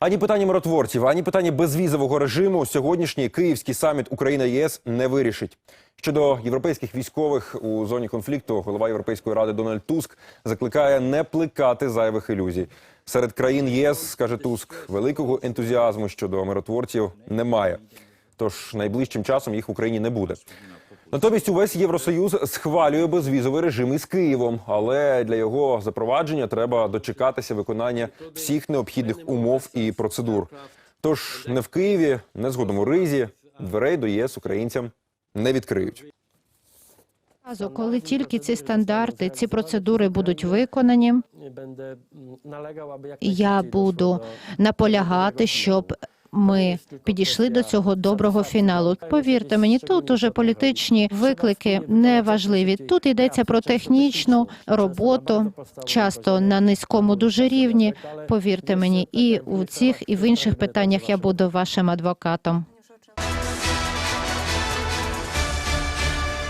Ані питання миротворців, ані питання безвізового режиму сьогоднішній київський саміт Україна ЄС не вирішить. Щодо європейських військових у зоні конфлікту, голова Європейської ради Дональд Туск закликає не плекати зайвих ілюзій. Серед країн ЄС, скаже Туск, великого ентузіазму щодо миротворців немає. Тож найближчим часом їх в Україні не буде. Натомість увесь Євросоюз схвалює безвізовий режим із Києвом, але для його запровадження треба дочекатися виконання всіх необхідних умов і процедур. Тож не в Києві, не згодом у Ризі дверей до ЄС українцям не відкриють. Коли тільки ці стандарти, ці процедури будуть виконані, я буду наполягати, щоб ми підійшли до цього доброго фіналу. Повірте мені, тут уже політичні виклики не важливі. Тут йдеться про технічну роботу, часто на низькому дуже рівні. Повірте мені, і у цих і в інших питаннях я буду вашим адвокатом.